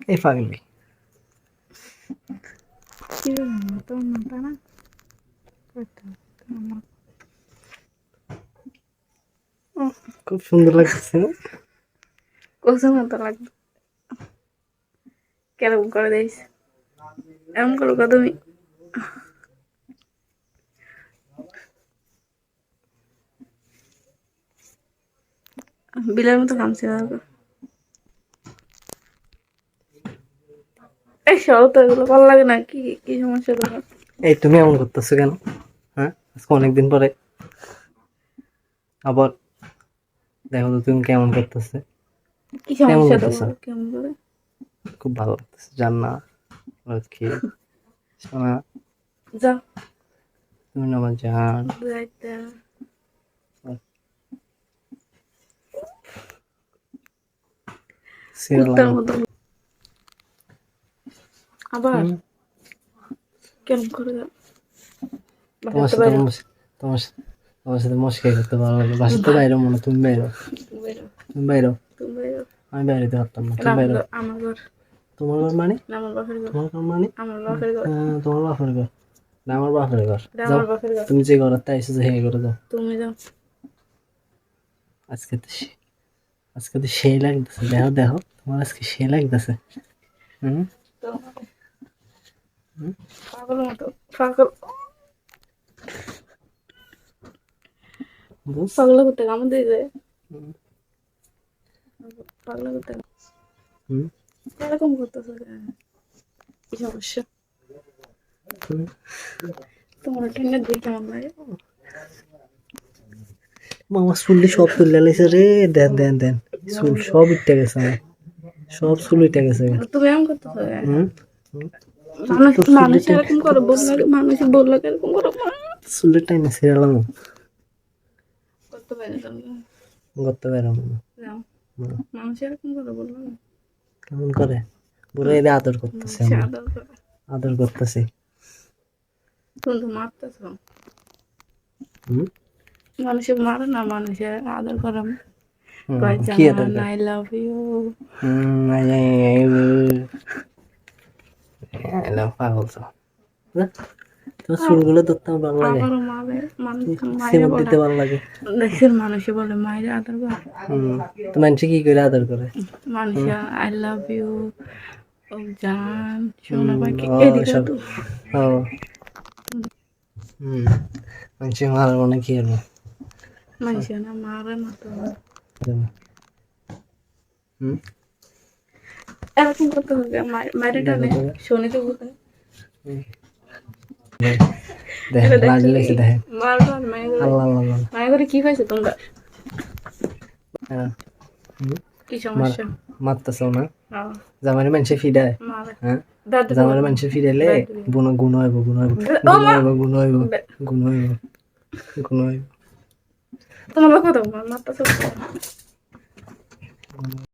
এই পাগলি। খুব সুন্দর লাগছে। মতো লাগবে। করে দিস এমন করো তুমি। বিলের মতো কামছে এই সরো তো এগুলো ভালো লাগে না কি কি সমস্যা তোমার? এই তুমি এমন করতেছো কেন? হ্যাঁ আজকে অনেকদিন পরে। আবার দেখো তো তুমি কেমন করতেছে। কি সমস্যা তোমার? কেমন করে? খুব ভালো লাগতেছে জান্না লক্ষ্মী সোনা। যাও তুমি আমার জান। সিরিয়াল আবার। কেমন করে তোমার সাথে তোমার সাথে- তোমার সাথে মস্কাই করতে লাগে বাসা তো বাইরে মনে তুমি বাইরো। তুমি বাইরো। আমি বাইরেতে পারতাম না তুমি বাইরো? ঘর তোমার ঘর মানে? ঘর। তোমার ঘর মানে? ঘর। হ্যাঁ, তোমার বাপের ঘর। না আমার বাপের ঘর। যাও। ঘর। তুমি যে ঘর তাই এসে হে করে দাও তুমি যাও। আজকে তো আজকে তো সেই লাগতেছে। দেখো দেখো। তোমার আজকে সে লাগতেছে। হুম? পাগল মতো পাগল। পাগলা করতে কামড় দিয়ে পাগলা করতে এরকম করতেছে কেন? কি সমস্যা? হুম। তোমার টেনে দিয়ে কেমন লাগে মামা চুলটি সব তুলে লাইছে রে। দেন দেন দেন। চুল সব ইটে গেছে সব চুল ইটে গেছে। তুমি এমন করতেছো। মানুষ মানুষ এরকম করে বললে মানুষ বললে এরকম করে। চুলের টাইমে সিরিয়ালাম করতে পারে করতে পারলাম না যাও হুম। মানুষ এরকম করে বলল কেমন করে? পুরো এদের আদর করতেছে আদর করতেছে। তুমি মারতেছ? মানুষে মারে না মানুষে আদর করে? I love you I I I love পাগল তো? তোমার চুলগুলো ধরতে আমার ভালো লাগে। আমারও মারে মানুষ দিতে ভালো লাগে। দেশের মানুষে বলে মায়েরা আদর করে। তো মানুষ কি করে আদর করে? মানুষে আই লাভ ইউ ও জান সোনা ও, এদিকে। তো ও। হুম মানুষ মানে কি করব মানুষে না মারে না তো হুম। এরকম করতে হবে বলতে আল্লাহ আল্লাহ আল্লাহ। মায়ের ঘরে কি তোমরা? হ্যাঁ। কি সমস্যা? মারতেছ না? হ্যাঁ, মানুষে ফিডায়। মারে। হ্যাঁ? দাদু জামানে মানুষে ফিরাইলে গুণ গুণ হইব গুণ হইব। গুণ! হইব গুণ হইব গুণ গুণ তোমার কথা